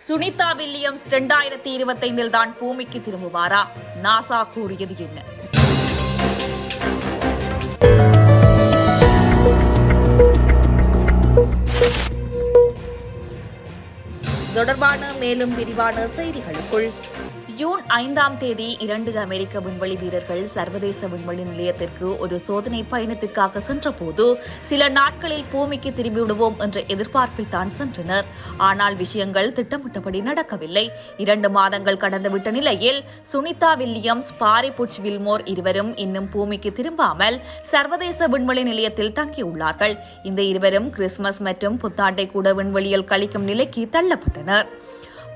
Sunita Williams இரண்டாயிரத்தி இருபத்தைந்தில் தான் பூமிக்கு திரும்புவாரா? நாசா கூறியது என்ன? தொடர்பான மேலும் விரிவான செய்திகளுக்குள் ஜூன் ஐந்தாம் தேதி இரண்டு அமெரிக்க விண்வெளி வீரர்கள் சர்வதேச விண்வெளி நிலையத்திற்கு ஒரு சோதனை பயணத்திற்காக சென்றபோது சில நாட்களில் பூமிக்கு திரும்பிவிடுவோம் என்ற எதிர்பார்ப்பில் தான் சென்றனர். ஆனால் விஷயங்கள் திட்டமிட்டபடி நடக்கவில்லை. இரண்டு மாதங்கள் கடந்துவிட்ட நிலையில் சுனிதா வில்லியம்ஸ் பாரிபுட்ச் வில்மோர் இருவரும் இன்னும் பூமிக்கு திரும்பாமல் சர்வதேச விண்வெளி நிலையத்தில் தங்கியுள்ளார்கள். இந்த இருவரும் கிறிஸ்துமஸ் மற்றும் புத்தாண்டை கூட விண்வெளியில் கழிக்கும் நிலைக்கு தள்ளப்பட்டனர்.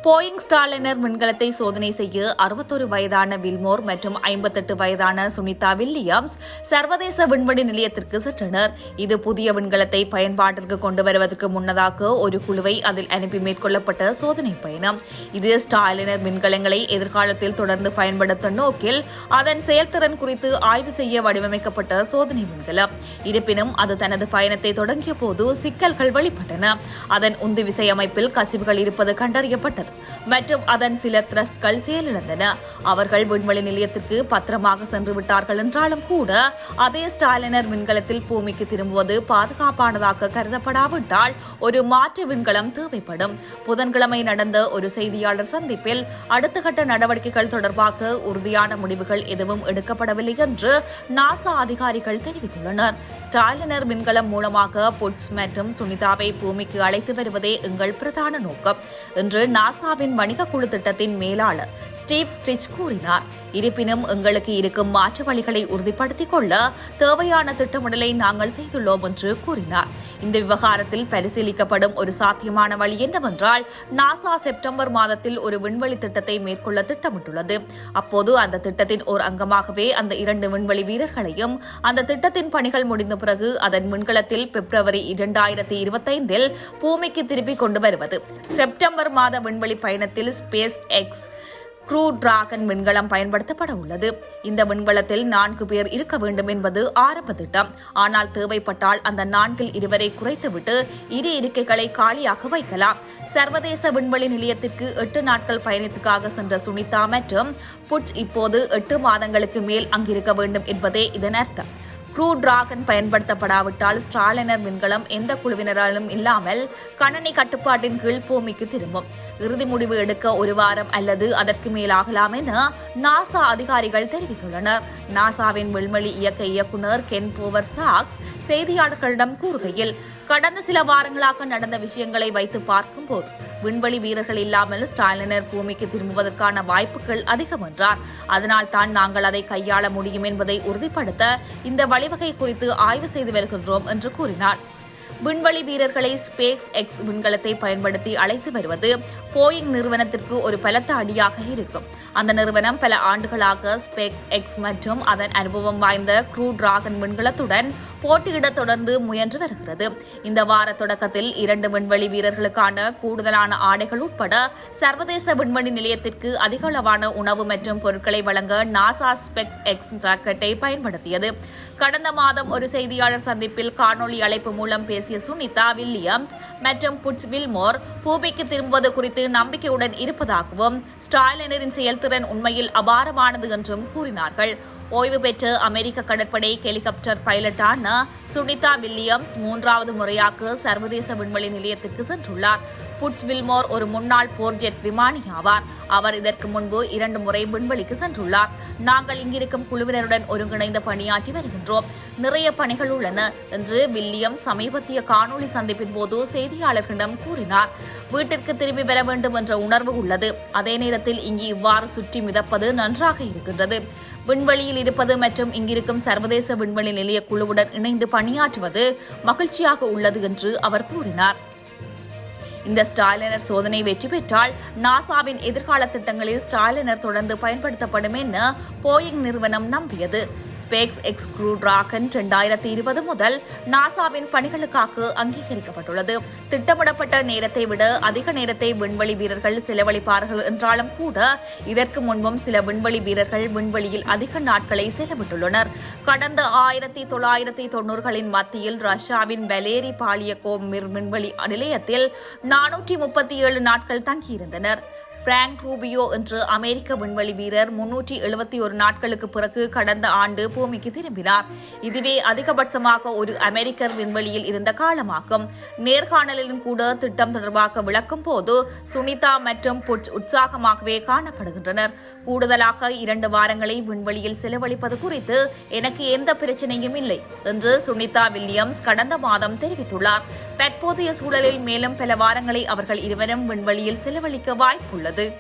போயிங் ஸ்டாலினர் விண்கலத்தை சோதனை செய்ய அறுபத்தொரு வயதான வில்மோர் மற்றும் ஐம்பத்தெட்டு வயதான சுனிதா வில்லியம்ஸ் சர்வதேச விண்வெளி நிலையத்திற்கு சென்றனர். இது புதிய விண்கலத்தை பயன்பாட்டிற்கு கொண்டு வருவதற்கு முன்னதாக ஒரு குழுவை அதில் அனுப்பி மேற்கொள்ளப்பட்ட சோதனை பயணம். இது ஸ்டாலினர் விண்கலங்களை எதிர்காலத்தில் தொடர்ந்து பயன்படுத்தும் நோக்கில் அதன் செயல்திறன் குறித்து ஆய்வு செய்ய வடிவமைக்கப்பட்ட சோதனை விண்கலம். இருப்பினும் அது தனது பயணத்தை தொடங்கிய போது சிக்கல்கள் வெளிப்பட்டன. அதன் உந்து விசை அமைப்பில் கசிவுகள் இருப்பது கண்டறியப்பட்டது. மற்றும் அதன் சில த்ரஸ்ட்கள் செயலிழந்தன. அவர்கள் விண்வெளி நிலையத்திற்கு பத்திரமாக சென்று விட்டார்கள் என்றாலும் கூட அதே ஸ்டாலினர் விண்கலத்தில் பூமிக்கு திரும்புவது பாதுகாப்பானதாக கருதப்படாவிட்டால் ஒரு மாற்று விண்கலம் தேவைப்படும். புதன்கிழமை நடந்த ஒரு செய்தியாளர் சந்திப்பில் அடுத்த கட்ட நடவடிக்கைகள் தொடர்பாக உறுதியான முடிவுகள் எதுவும் எடுக்கப்படவில்லை என்று நாசா அதிகாரிகள் தெரிவித்துள்ளனர். ஸ்டாலினர் விண்கலம் மூலமாக புட்ஸ் மற்றும் சுனிதாவை பூமிக்கு அழைத்து வருவதே எங்கள் பிரதான நோக்கம். என்று நாசாவின் வணிக குழு திட்டத்தின் மேலாளர் ஸ்டீவ் ஸ்டிச் கூறினார். இருப்பினும் எங்களுக்கு இருக்கும் மாற்று வழிகளை உறுதிப்படுத்திக் கொள்ள தேவையான திட்டமிடலை நாங்கள் செய்துள்ளோம் என்று கூறினார். இந்த விவகாரத்தில் பரிசீலிக்கப்படும் ஒரு சாத்தியமான வழி என்னவென்றால் நாசா செப்டம்பர் மாதத்தில் ஒரு விண்வெளி திட்டத்தை மேற்கொள்ள திட்டமிட்டுள்ளது. அப்போது அந்த திட்டத்தின் ஒரு அங்கமாகவே அந்த இரண்டு விண்வெளி வீரர்களையும் அந்த திட்டத்தின் பணிகள் முடிந்த பிறகு அதன் விண்கலத்தில் பிப்ரவரி இரண்டாயிரத்தி இருபத்தைந்தில் பூமிக்கு திருப்பிக் கொண்டு வருவது. செப்டம்பர் மாத விண்வெளி பயணத்தில் ஸ்பேஸ் எக்ஸ் க்ரூ டிராகன் விண்கலம் பயன்படுத்தப்பட உள்ளது. இந்த விண்கலத்தில் நான்கு பேர் இருக்க வேண்டும் என்பது ஆரம்ப திட்டம். ஆனால் தேவைப்பட்டால் அந்த நான்கில் இருவரை குறைத்துவிட்டு இரு இருக்கைகளை காலியாக வைக்கலாம். சர்வதேச விண்வெளி நிலையத்திற்கு எட்டு நாட்கள் பயணத்துக்காக சென்ற சுனிதா மற்றும் புட் இப்போது எட்டு மாதங்களுக்கு மேல் அங்கிருக்க வேண்டும் என்பதே இதன் அர்த்தம். க்ரூ டிராகன் பயன்படுத்தப்படாவிட்டால் ஸ்டாலினர் விண்கலம் எந்த குழுவினராலும் இல்லாமல் கணனி கட்டுப்பாட்டின் கீழ் பூமிக்கு திரும்பும். இறுதி முடிவு எடுக்க ஒரு வாரம் அல்லது அதற்கு மேலாகலாம் என நாசா அதிகாரிகள் தெரிவித்துள்ளனர். நாசாவின் விண்வெளி இயக்க இயக்குநர் கென் போவர் சாக்ஸ் செய்தியாளர்களிடம் கூறுகையில் கடந்த சில வாரங்களாக நடந்த விஷயங்களை வைத்து பார்க்கும்போது விண்வெளி வீரர்கள் இல்லாமல் ஸ்டாலினர் பூமிக்கு திரும்புவதற்கான வாய்ப்புகள் அதிகம் என்றார். அதனால் தான் நாங்கள் அதை கையாள முடியும் என்பதை உறுதிப்படுத்த இந்த வழிவகை குறித்து ஆய்வு செய்து வருகின்றோம் என்று கூறினார். விண்வெளி வீரர்களை ஸ்பேஸ் எக்ஸ் விண்கலத்தை பயன்படுத்தி அழைத்து வருவது போயிங் நிறுவனத்திற்கு ஒரு பலத்த அடியாக இருக்கும். அந்த நிறுவனம் பல ஆண்டுகளாக ஸ்பேக்ஸ் எக்ஸ் மற்றும் அதன் அனுபவம் வாய்ந்த க்ரூ டிராகன் விண்கலத்துடன் போட்டியிட தொடர்ந்து முயன்று வருகிறது. இந்த வார தொடக்கத்தில் இரண்டு விண்வெளி வீரர்களுக்கான கூடுதலான ஆடைகள் உட்பட சர்வதேச விண்வெளி நிலையத்திற்கு அதிகளவான உணவு மற்றும் பொருட்களை வழங்க நாசா ஸ்பெக்ஸ் எக்ஸ் ராக்கெட்டை பயன்படுத்தியது. கடந்த மாதம் ஒரு செய்தியாளர் சந்திப்பில் காணொலி அழைப்பு மூலம் பேசிய சுனிதா வில்லியம்ஸ் மற்றும் புட்ஸ் வில்மோர் பூமிக்கு திரும்புவது குறித்து நம்பிக்கையுடன் இருப்பதாகவும் ஸ்டாலினரின் செயல்திறன் உண்மையில் அபாரமானது என்றும் கூறினார்கள். ஓய்வு பெற்ற அமெரிக்க கடற்படை ஹெலிகாப்டர் பைலட்டான சுனிதா வில்லியம்ஸ் மூன்றாவது முறையாக சர்வதேச விண்வெளி நிலையத்திற்கு சென்றுள்ளார். புட்ஸ் வில்மோர் ஒரு முன்னாள் போர்ஜெட் விமானி ஆவார். அவர் இதற்கு முன்பு இரண்டு முறை விண்வெளிக்கு சென்றுள்ளார். நாங்கள் இங்கிருக்கும் குழுவினருடன் ஒருங்கிணைந்து பணியாற்றி வருகின்றோம். நிறைய பணிகள் உள்ளன என்று வில்லியம் சமீபத்திய காணொலி சந்திப்பின் போது செய்தியாளர்களிடம் கூறினார். வீட்டிற்கு திரும்பி வர வேண்டும் என்ற உணர்வு உள்ளது. அதே நேரத்தில் இங்கு இவ்வாறு சுற்றி மிதப்பது நன்றாக இருக்கின்றது. விண்வெளியில் இருப்பது மற்றும் இங்கிருக்கும் சர்வதேச விண்வெளி நிலைய குழுவுடன் இணைந்து பணியாற்றுவது மகிழ்ச்சியாக உள்ளது என்று அவர் கூறினார். இந்த ஸ்டாலினர் சோதனை வெற்றி பெற்றால் நாசாவின் எதிர்கால திட்டங்களில் ஸ்டாலினர் தொடர்ந்து பயன்படுத்தப்படும் என போயிங் நிறுவனம் நம்பியது. ஸ்பேக்ஸ் எக்ஸ் க்ரூ டிராகன் இரண்டாயிரத்தி இருபது முதல் நாசாவின் பணிகளுக்காக அங்கீகரிக்கப்பட்டுள்ளது. திட்டமிடப்பட்ட நேரத்தை விட அதிக நேரத்தை விண்வெளி வீரர்கள் செலவழிப்பார்கள் என்றாலும் கூட இதற்கு முன்பும் சில விண்வெளி வீரர்கள் விண்வெளியில் அதிக நாட்களை செலவிட்டுள்ளனர். கடந்த ஆயிரத்தி தொள்ளாயிரத்தி தொன்னூறுகளின் மத்தியில் ரஷ்யாவின் வெலேரி பாலியகோ மிர் விண்வெளி நிலையத்தில் நானூற்றி முப்பத்தி ஏழு நாட்கள் தங்கியிருந்தனர். பிராங்க் ரூபியோ என்ற அமெரிக்க விண்வெளி வீரர் முன்னூற்றி எழுபத்தி ஒரு நாட்களுக்கு பிறகு கடந்த ஆண்டு பூமிக்கு திரும்பினார். இதுவே அதிகபட்சமாக ஒரு அமெரிக்கர் விண்வெளியில் இருந்த காலமாகும். நேர்காணலிலும் கூட திட்டம் தொடர்பாக விளக்கும் போது சுனிதா மற்றும் புட் உற்சாகமாகவே காணப்படுகின்றனர். கூடுதலாக இரண்டு வாரங்களை விண்வெளியில் செலவழிப்பது குறித்து எனக்கு எந்த பிரச்சனையும் இல்லை என்று சுனிதா வில்லியம்ஸ் கடந்த மாதம் தெரிவித்துள்ளார். தற்போதைய சூழலில் மேலும் பல வாரங்களை அவர்கள் இருவரும் விண்வெளியில் செலவழிக்க வாய்ப்புள்ளது. tới.